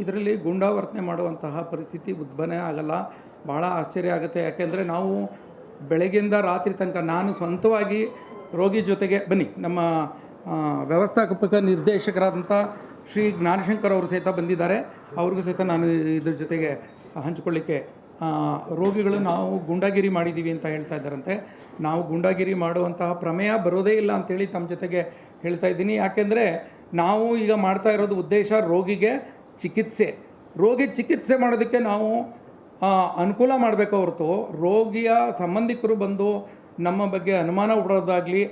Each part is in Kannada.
ಇದರಲ್ಲಿ ಗೂಂಡಾವರ್ತನೆ ಮಾಡುವಂತಹ ಪರಿಸ್ಥಿತಿ ಉದ್ಭವನೆ ಆಗಲ್ಲ. ಭಾಳ ಆಶ್ಚರ್ಯ ಆಗುತ್ತೆ. ಯಾಕೆಂದರೆ ನಾವು ಬೆಳಗ್ಗೆಯಿಂದ ರಾತ್ರಿ ತನಕ ನಾನು ಸ್ವಂತವಾಗಿ ರೋಗಿ ಜೊತೆಗೆ ಬನ್ನಿ, ನಮ್ಮ ವ್ಯವಸ್ಥಾಪಕ ನಿರ್ದೇಶಕರಾದಂಥ ಶ್ರೀ ಜ್ಞಾನಶಂಕರ್ ಅವರು ಸಹಿತ ಬಂದಿದ್ದಾರೆ. ಅವ್ರಿಗೂ ಸಹಿತ ನಾನು ಇದ್ರ ಜೊತೆಗೆ ಹಂಚಿಕೊಳ್ಳಿಕ್ಕೆ ರೋಗಿಗಳು ನಾವು ಗುಂಡಾಗಿರಿ ಮಾಡಿದ್ದೀವಿ ಅಂತ ಹೇಳ್ತಾ ಇದ್ದಾರಂತೆ. ನಾವು ಗುಂಡಾಗಿರಿ ಮಾಡುವಂತಹ ಪ್ರಮೇಯ ಬರೋದೇ ಇಲ್ಲ ಅಂತೇಳಿ ತಮ್ಮ ಜೊತೆಗೆ ಹೇಳ್ತಾ ಇದ್ದೀನಿ. ಯಾಕೆಂದರೆ ನಾವು ಈಗ ಮಾಡ್ತಾ ಇರೋದು ಉದ್ದೇಶ ರೋಗಿಗೆ ಚಿಕಿತ್ಸೆ. ರೋಗಿ ಚಿಕಿತ್ಸೆ ಮಾಡೋದಕ್ಕೆ ನಾವು ಅನುಕೂಲ ಮಾಡಬೇಕು ಹೊರತು ರೋಗಿಯ ಸಂಬಂಧಿಕರು ಬಂದು ನಮ್ಮ ಬಗ್ಗೆ ಅನುಮಾನ ಬಿಡೋದಾಗಲಿ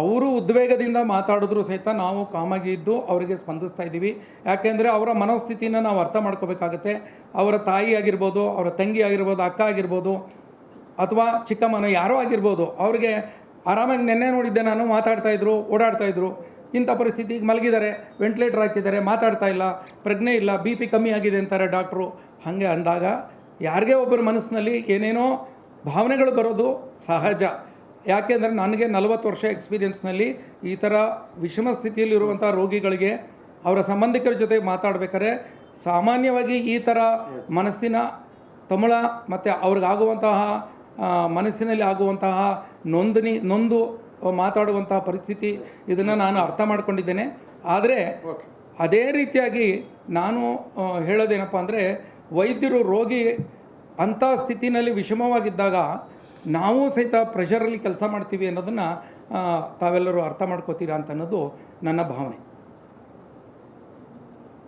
ಅವರು ಉದ್ವೇಗದಿಂದ ಮಾತಾಡಿದ್ರು ಸಹಿತ ನಾವು ಕಾಮಾಗಿ ಇದ್ದು ಅವರಿಗೆ ಸ್ಪಂದಿಸ್ತಾ ಇದ್ದೀವಿ. ಯಾಕೆಂದರೆ ಅವರ ಮನೋಸ್ಥಿತಿನ ನಾವು ಅರ್ಥ ಮಾಡ್ಕೋಬೇಕಾಗತ್ತೆ. ಅವರ ತಾಯಿ ಆಗಿರ್ಬೋದು, ಅವರ ತಂಗಿ ಆಗಿರ್ಬೋದು, ಅಕ್ಕ ಆಗಿರ್ಬೋದು, ಅಥವಾ ಚಿಕ್ಕಮ್ಮನ ಯಾರೋ ಆಗಿರ್ಬೋದು, ಅವ್ರಿಗೆ ಆರಾಮಾಗಿ ನೆನ್ನೆ ನೋಡಿದ್ದೆ ನಾನು, ಮಾತಾಡ್ತಾ ಇದ್ರು. ಇಂಥ ಪರಿಸ್ಥಿತಿಗೆ ಮಲಗಿದ್ದಾರೆ ವೆಂಟಿಲೇಟರ್ ಹಾಕಿದ್ದಾರೆ ಮಾತಾಡ್ತಾ ಇಲ್ಲ, ಪ್ರಜ್ಞೆ ಇಲ್ಲ, ಬಿ ಪಿ ಕಮ್ಮಿ ಆಗಿದೆ ಅಂತಾರೆ ಡಾಕ್ಟ್ರು. ಹಾಗೆ ಅಂದಾಗ ಯಾರಿಗೇ ಒಬ್ಬರ ಮನಸ್ಸಿನಲ್ಲಿ ಏನೇನೋ ಭಾವನೆಗಳು ಬರೋದು ಸಹಜ. ಯಾಕೆಂದರೆ ನನಗೆ ನಲವತ್ತು ವರ್ಷ ಎಕ್ಸ್ಪೀರಿಯನ್ಸ್ನಲ್ಲಿ ಈ ಥರ ವಿಷಮ ಸ್ಥಿತಿಯಲ್ಲಿರುವಂಥ ರೋಗಿಗಳಿಗೆ ಅವರ ಸಂಬಂಧಿಕರ ಜೊತೆ ಮಾತಾಡ್ಬೇಕಾದ್ರೆ ಸಾಮಾನ್ಯವಾಗಿ ಈ ಥರ ಮನಸ್ಸಿನ ತಮಿಳ ಮತ್ತು ಅವ್ರಿಗಾಗುವಂತಹ ಮನಸ್ಸಿನಲ್ಲಿ ಆಗುವಂತಹ ನೊಂದಣಿ, ನೊಂದು ಮಾತಾಡುವಂತಹ ಪರಿಸ್ಥಿತಿ ಇದನ್ನು ನಾನು ಅರ್ಥ ಮಾಡಿಕೊಂಡಿದ್ದೇನೆ. ಆದರೆ ಅದೇ ರೀತಿಯಾಗಿ ನಾನು ಹೇಳೋದೇನಪ್ಪ ಅಂದರೆ ವೈದ್ಯರು ರೋಗಿ ಅಂಥ ಸ್ಥಿತಿನಲ್ಲಿ ವಿಷಮವಾಗಿದ್ದಾಗ ನಾವು ಸಹಿತ ಪ್ರೆಷರಲ್ಲಿ ಕೆಲಸ ಮಾಡ್ತೀವಿ ಅನ್ನೋದನ್ನು ತಾವೆಲ್ಲರೂ ಅರ್ಥ ಮಾಡ್ಕೋತೀರಾ ಅಂತ ಅನ್ನೋದು ನನ್ನ ಭಾವನೆ.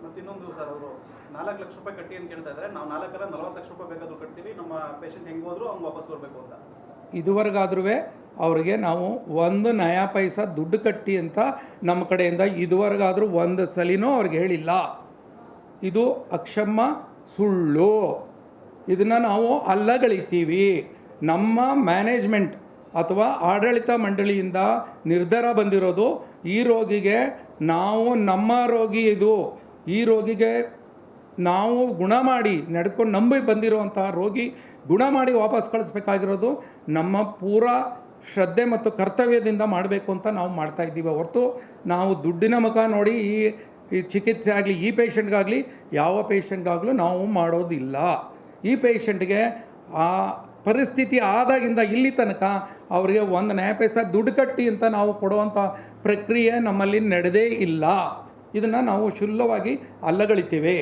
ಮತ್ತೆ ಇನ್ನೊಂದು ಸರ್ ಅವರು ನಾಲ್ಕು ಲಕ್ಷ ರೂಪಾಯಿ ಕಟ್ಟಿ ಅಂತ ಕೇಳ್ತಾ ಇದ್ದಾರೆ ನಾವು ನಾಲ್ಕರ ನಲವತ್ತು ಲಕ್ಷ ರೂಪಾಯಿ ಬೇಕಾದರೂ ಕಟ್ತೀವಿ. ನಮ್ಮ ಪೇಷಂಟ್ ಹೆಂಗೆ ಹೋದ್ರು ಅವ್ನು ವಾಪಸ್ ಬರಬೇಕು ಅಂತ. ಇದುವರೆಗಾದ್ರೂ ಅವರಿಗೆ ನಾವು ಒಂದು ನಯಾ ಪೈಸ ದುಡ್ಡು ಕಟ್ಟಿ ಅಂತ ನಮ್ಮ ಕಡೆಯಿಂದ ಇದುವರೆಗಾದರೂ ಒಂದು ಸಲಿನೂ ಅವ್ರಿಗೆ ಹೇಳಿಲ್ಲ. ಇದು ಅಕ್ಷಮ್ಮ ಸುಳ್ಳು. ಇದನ್ನು ನಾವು ಅಲ್ಲಗಳಿತೀವಿ. ನಮ್ಮ ಮ್ಯಾನೇಜ್ಮೆಂಟ್ ಅಥವಾ ಆಡಳಿತ ಮಂಡಳಿಯಿಂದ ನಿರ್ಧಾರ ಬಂದಿರೋದು ಈ ರೋಗಿಗೆ ನಾವು, ನಮ್ಮ ರೋಗಿ ಇದು. ಈ ರೋಗಿಗೆ ನಾವು ಗುಣ ಮಾಡಿ ನಡ್ಕೊಂಡು ನಂಬಿ ಬಂದಿರುವಂತಹ ರೋಗಿ ಗುಣ ಮಾಡಿ ವಾಪಸ್ ಕಳಿಸ್ಬೇಕಾಗಿರೋದು ನಮ್ಮ ಪೂರ ಶ್ರದ್ಧೆ ಮತ್ತು ಕರ್ತವ್ಯದಿಂದ ಮಾಡಬೇಕು ಅಂತ ನಾವು ಮಾಡ್ತಾ ಇದ್ದೀವಿ. ಹೊರತು ನಾವು ದುಡ್ಡಿನ ಮುಖ ನೋಡಿ ಈ ಈ ಚಿಕಿತ್ಸೆ ಆಗಲಿ, ಈ ಪೇಷಂಟ್ಗಾಗಲಿ, ಯಾವ ಪೇಷಂಟ್ಗಾಗಲೂ ನಾವು ಮಾಡೋದಿಲ್ಲ. ಈ ಪೇಷಂಟ್ಗೆ ಆ ಪರಿಸ್ಥಿತಿ ಆದಾಗಿಂದ ಇಲ್ಲಿ ತನಕ ಅವರಿಗೆ ಒಂದು ನ್ಯಾಯ ಪೈಸ ದುಡ್ಡು ಕಟ್ಟಿ ಅಂತ ನಾವು ಕೊಡುವಂಥ ಪ್ರಕ್ರಿಯೆ ನಮ್ಮಲ್ಲಿ ನಡೆದೇ ಇಲ್ಲ. ಇದನ್ನು ನಾವು ಶುಲ್ಲವಾಗಿ ಅಲ್ಲಗಳಿತೇವೆ.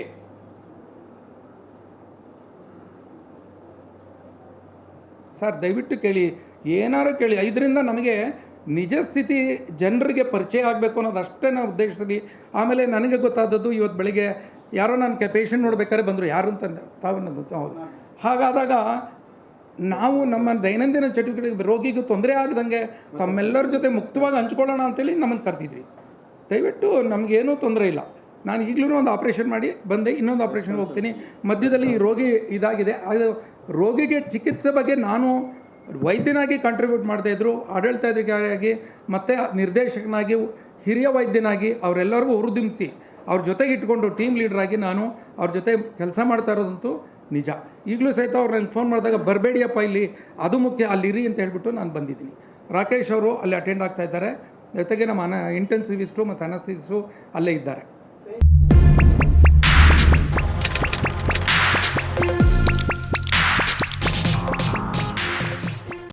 ಸರ್, ದಯವಿಟ್ಟು ಕೇಳಿ ಏನಾರು ಕೇಳಿ. ಇದರಿಂದ ನಮಗೆ ನಿಜ ಸ್ಥಿತಿ ಜನರಿಗೆ ಪರಿಚಯ ಆಗಬೇಕು ಅನ್ನೋದು ಅಷ್ಟೇ ನಾವು ಉದ್ದೇಶದಲ್ಲಿ. ಆಮೇಲೆ ನನಗೆ ಗೊತ್ತಾದದ್ದು ಇವತ್ತು ಬೆಳಿಗ್ಗೆ ಯಾರೋ ನನ್ನ ಪೇಷಂಟ್ ನೋಡ್ಬೇಕಾದ್ರೆ ಬಂದರು. ಯಾರು ಅಂತ ತಾವು ಹೌದು. ಹಾಗಾದಾಗ ನಾವು ನಮ್ಮ ದೈನಂದಿನ ಚಟುವಟಿಕೆ ರೋಗಿಗೂ ತೊಂದರೆ ಆಗದಂಗೆ ತಮ್ಮೆಲ್ಲರ ಜೊತೆ ಮುಕ್ತವಾಗಿ ಹಂಚ್ಕೊಳ್ಳೋಣ ಅಂತೇಳಿ ನಮ್ಮನ್ನು ಕರೆದಿದ್ರಿ. ದಯವಿಟ್ಟು ನಮಗೇನೂ ತೊಂದರೆ ಇಲ್ಲ. ನಾನು ಈಗಲೂ ಒಂದು ಆಪ್ರೇಷನ್ ಮಾಡಿ ಬಂದೆ, ಇನ್ನೊಂದು ಆಪ್ರೇಷನ್ಗೆ ಹೋಗ್ತೀನಿ. ಮಧ್ಯದಲ್ಲಿ ಈ ರೋಗಿ ಇದಾಗಿದೆ. ಅದು ರೋಗಿಗೆ ಚಿಕಿತ್ಸೆ ಬಗ್ಗೆ ನಾನು ವೈದ್ಯನಾಗಿ ಕಾಂಟ್ರಿಬ್ಯೂಟ್ ಮಾಡದೇ ಇದ್ದರು ಆಡಳಿತಾಧಿಕಾರಿಯಾಗಿ, ಮತ್ತು ನಿರ್ದೇಶಕನಾಗಿ, ಹಿರಿಯ ವೈದ್ಯನಾಗಿ ಅವರೆಲ್ಲರಿಗೂ ಹುರಿದುಂಬಿಸಿ, ಅವ್ರ ಜೊತೆಗೆ ಇಟ್ಕೊಂಡು ಟೀಮ್ ಲೀಡ್ರಾಗಿ ನಾನು ಅವ್ರ ಜೊತೆ ಕೆಲಸ ಮಾಡ್ತಾ ಇರೋದಂತೂ ನಿಜ. ಈಗಲೂ ಸಹಿತ ಅವ್ರು ನನಗೆ ಫೋನ್ ಮಾಡಿದಾಗ, ಬರಬೇಡಿಯಪ್ಪ ಇಲ್ಲಿ, ಅದು ಮುಖ್ಯ ಅಲ್ಲಿರಿ ಅಂತ ಹೇಳಿಬಿಟ್ಟು ನಾನು ಬಂದಿದ್ದೀನಿ. ರಾಕೇಶ್ ಅವರು ಅಲ್ಲಿ ಅಟೆಂಡ್ ಆಗ್ತಾ ಇದ್ದಾರೆ. ಜೊತೆಗೆ ನಮ್ಮ ಅನ ಇಂಟೆನ್ಸಿವಿಸ್ಟು ಮತ್ತು ಅನಸ್ತಿಸು ಅಲ್ಲೇ ಇದ್ದಾರೆ.